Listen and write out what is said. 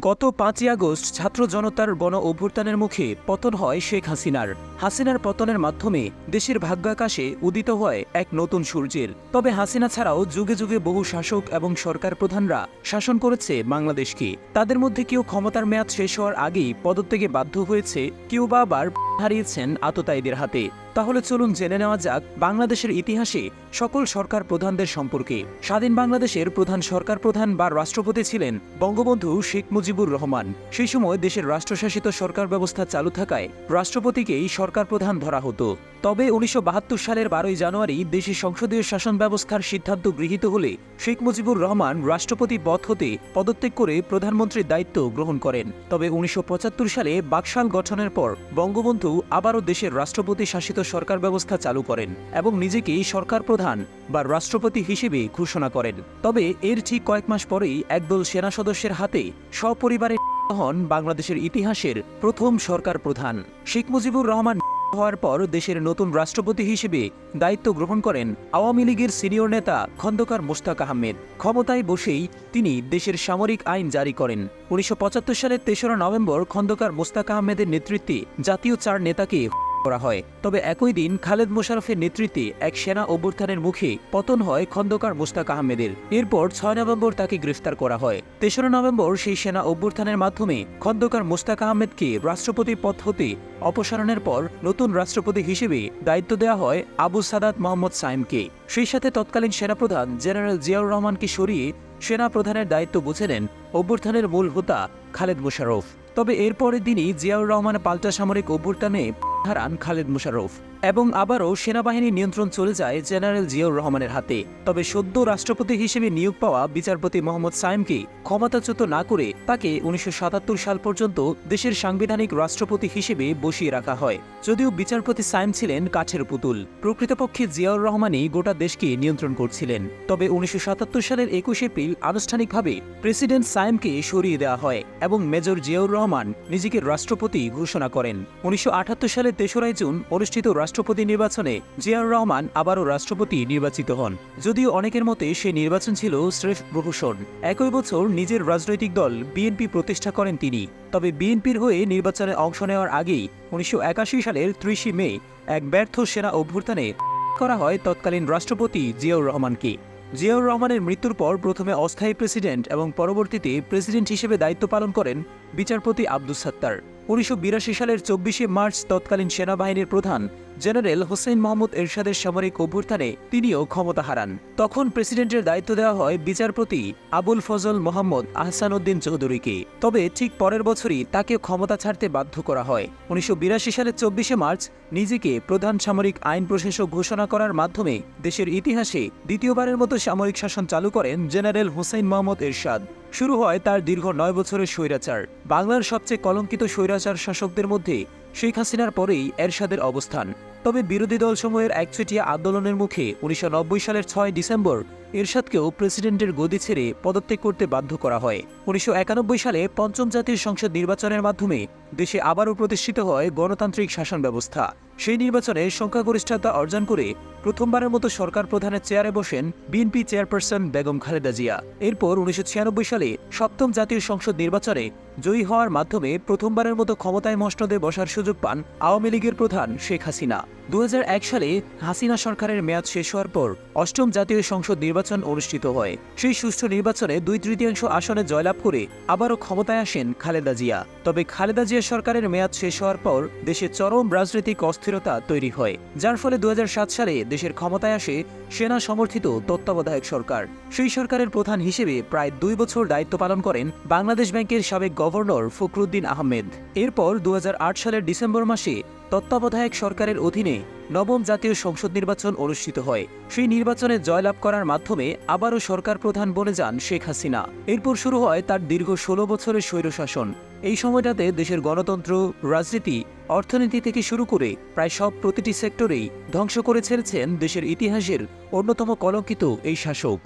গত পাঁচই আগস্ট ছাত্র জনতার গণ অভ্যুত্থানের মুখে পতন হয় শেখ হাসিনার। হাসিনার পতনের মাধ্যমে দেশের ভাগ্যাকাশে উদিত হয় এক নতুন সূর্যের। তবে হাসিনা ছাড়াও যুগে যুগে বহু শাসক এবং সরকার প্রধানরা শাসন করেছে বাংলাদেশকে। তাদের মধ্যে কেউ ক্ষমতার মেয়াদ শেষ হওয়ার আগেই পদত্যাগে বাধ্য হয়েছে, কেউ বা আবার হারিয়েছেন আততায়ীদের হাতে। তাহলে চলুন জেনে নেওয়া যাক বাংলাদেশের ইতিহাসে সকল সরকার প্রধানদের সম্পর্কে। স্বাধীন বাংলাদেশের প্রধান সরকার প্রধান বা রাষ্ট্রপতি ছিলেন বঙ্গবন্ধু শেখ মুজিবুর রহমান। সেই সময় দেশের রাষ্ট্রশাসিত সরকার ব্যবস্থা চালু থাকায় রাষ্ট্রপতিকেই সরকার প্রধান ধরা হতো। তবে উনিশশো বাহাত্তর সালের বারোই জানুয়ারি দেশের সংসদীয় শাসন ব্যবস্থার সিদ্ধান্ত গৃহীত হলে শেখ মুজিবুর রহমান রাষ্ট্রপতি পদ হতে পদত্যাগ করে প্রধানমন্ত্রীর দায়িত্ব গ্রহণ করেন। তবে উনিশশো পঁচাত্তর সালে বাকশাল গঠনের পর বঙ্গবন্ধু আবারও দেশের রাষ্ট্রপতি শাসিত সরকার ব্যবস্থা চালু করেন এবং নিজেকেই সরকার প্রধান বা রাষ্ট্রপতি হিসেবে ঘোষণা করেন। তবে এর ঠিক কয়েক মাস পরেই একদল সেনা সদস্যের হাতে সপরিবারে হন বাংলাদেশের ইতিহাসের প্রথম সরকার প্রধান। শেখ মুজিবুর রহমান হওয়ার পর দেশের নতুন রাষ্ট্রপতি হিসেবে দায়িত্ব গ্রহণ করেন আওয়ামী লীগের সিনিয়র নেতা খন্দকার মোস্তাক আহমেদ। ক্ষমতায় বসেই তিনি দেশের সামরিক আইন জারি করেন। উনিশশো পঁচাত্তর সালের তেসরা নভেম্বর খন্দকার মোস্তাক আহমেদের নেতৃত্বে জাতীয় চার নেতাকে করা হয়। তবে একই দিন খালেদ মোশারফের নেতৃত্বে এক সেনা অভ্যুত্থানের মুখে পতন হয় খন্দকার মোস্তাক আহমেদের। এরপর ছয় নভেম্বর তাকে গ্রেফতার করা হয়। তেসরা নভেম্বর সেই সেনা অভ্যুত্থানের মাধ্যমে খন্দকার মোস্তাক আহমেদকে রাষ্ট্রপতি পদ হতে অপসারণের পর নতুন রাষ্ট্রপতি হিসেবে দায়িত্ব দেওয়া হয় আবু সাদাত মোহাম্মদ সাইমকে। সেই সাথে তৎকালীন সেনাপ্রধান জেনারেল জিয়াউর রহমানকে সরিয়ে সেনা প্রধানের দায়িত্ব বুঝে নেন অভ্যুত্থানের মূল হোতা খালেদ মোশাররফ। তবে এরপরের দিনই জিয়াউর রহমান পাল্টা সামরিক অভ্যুত্থানে হারান খালেদ মোশাররফ এবং আবারও সেনাবাহিনীর নিয়ন্ত্রণ চলে যায় জেনারেল জিয়াউর রহমানের হাতে। তবে সদ্য রাষ্ট্রপতি হিসেবে নিয়োগ পাওয়া বিচারপতি মোহাম্মদ সাইমকে ক্ষমতাচ্যুত না করে তাকে উনিশশো সাতাত্তর সাল পর্যন্ত দেশের সাংবিধানিক রাষ্ট্রপতি হিসেবে বসিয়ে রাখা হয়। যদিও বিচারপতি সাইম ছিলেন কাঠের পুতুল। প্রকৃতপক্ষে জিয়াউর রহমানই গোটা দেশকে নিয়ন্ত্রণ করছিলেন। তবে উনিশশো সাতাত্তর সালের একুশে এপ্রিল আনুষ্ঠানিকভাবে প্রেসিডেন্ট সাইমকে সরিয়ে দেওয়া হয় এবং মেজর জিয়াউর রহমান নিজেকে রাষ্ট্রপতি ঘোষণা করেন। উনিশশো সালের তেসরাই জুন অনুষ্ঠিত রাষ্ট্রপতি নির্বাচনে জিয়াউর রহমান আবারও রাষ্ট্রপতি নির্বাচিত হন। যদিও অনেকের মতে সেই নির্বাচন ছিল স্রেফ প্রহসন। একই বছর নিজের রাজনৈতিক দল বিএনপি প্রতিষ্ঠা করেন তিনি। তবে বিএনপির হয়ে নির্বাচনে অংশ নেওয়ার আগেই উনিশশো একাশি সালের ত্রিশে মে এক ব্যর্থ সেনা অভ্যুত্থানে করা হয় তৎকালীন রাষ্ট্রপতি জিয়াউর রহমানকে। জিয়াউর রহমানের মৃত্যুর পর প্রথমে অস্থায়ী প্রেসিডেন্ট এবং পরবর্তীতে প্রেসিডেন্ট হিসেবে দায়িত্ব পালন করেন বিচারপতি আব্দুস সাত্তার। উনিশশো বিরাশি সালের চব্বিশে মার্চ তৎকালীন সেনাবাহিনীর প্রধান জেনারেল হোসেন মোহাম্মদ এরশাদের সামরিক অভ্যুত্থানে তিনিও ক্ষমতা হারান। তখন প্রেসিডেন্টের দায়িত্ব দেওয়া হয় বিচারপতি আবুল ফজল মোহাম্মদ আহসান উদ্দিন চৌধুরীকে। তবে ঠিক পরের বছরই তাকে ক্ষমতা ছাড়তে বাধ্য করা হয়। উনিশশো বিরাশি সালের চব্বিশে মার্চ নিজেকে প্রধান সামরিক আইন প্রশাসক ঘোষণা করার মাধ্যমে দেশের ইতিহাসে দ্বিতীয়বারের মতো সামরিক শাসন চালু করেন জেনারেল হোসেন মোহাম্মদ এরশাদ। শুরু হয় তার দীর্ঘ নয় বছরের স্বৈরাচার। বাংলার সবচেয়ে কলঙ্কিত স্বৈরাচার শাসকদের মধ্যে শেখ হাসিনার পরেই এরশাদের অবস্থান। তবে বিরোধী দলসমূহের একচেটিয়া আন্দোলনের মুখে উনিশশো নব্বই সালের ছয় ডিসেম্বর এরশাদকেও প্রেসিডেন্টের গদি ছেড়ে পদত্যাগ করতে বাধ্য করা হয়। উনিশশো একানব্বই সালে পঞ্চম জাতীয় সংসদ নির্বাচনের মাধ্যমে দেশে আবারও প্রতিষ্ঠিত হয় গণতান্ত্রিক শাসন ব্যবস্থা। সেই নির্বাচনে সংখ্যাগরিষ্ঠতা অর্জন করে প্রথমবারের মতো সরকার প্রধানের চেয়ারে বসেন বিএনপি চেয়ারপারসন বেগম খালেদা জিয়া। এরপর উনিশশো ছিয়ানব্বই সালে সপ্তম জাতীয় সংসদ নির্বাচনে জয়ী হওয়ার মাধ্যমে প্রথমবারের মতো ক্ষমতায় মসনদে বসার সুযোগ পান আওয়ামী লীগের প্রধান শেখ হাসিনা। দু হাজার এক সালে হাসিনা সরকারের মেয়াদ শেষ হওয়ার পর অষ্টম জাতীয় সংসদ নির্বাচন অনুষ্ঠিত হয়। সেই সুষ্ঠু নির্বাচনে দুই তৃতীয়াংশ আসনে জয়লাভ করে আবারও ক্ষমতায় আসেন খালেদা জিয়া। তবে খালেদা জিয়া সরকারের মেয়াদ শেষ হওয়ার পর দেশে চরম রাজনৈতিক অস্থিরতা তৈরি হয়, যার ফলে দু হাজার সাত সালে দেশের ক্ষমতায় আসে সেনা সমর্থিত তত্ত্বাবধায়ক সরকার। সেই সরকারের প্রধান হিসেবে প্রায় দুই বছর দায়িত্ব পালন করেন বাংলাদেশ ব্যাংকের সাবেক গভর্নর ফখরুদ্দিন আহমেদ। এরপর দু হাজার আট সালের ডিসেম্বর মাসে তত্ত্বাবধায়ক সরকারের অধীনে নবম জাতীয় সংসদ নির্বাচন অনুষ্ঠিত হয়। সেই নির্বাচনে জয়লাভ করার মাধ্যমে আবারও সরকার প্রধান বনে যান শেখ হাসিনা। এরপর শুরু হয় তার দীর্ঘ ষোলো বছরের স্বৈরশাসন। এই সময়টাতে দেশের গণতন্ত্র, রাজনীতি, অর্থনীতি থেকে শুরু করে প্রায় সব প্রতিটি সেক্টরেই ধ্বংস করে ছেড়েছেন দেশের ইতিহাসের অন্যতম কলঙ্কিত এই শাসক।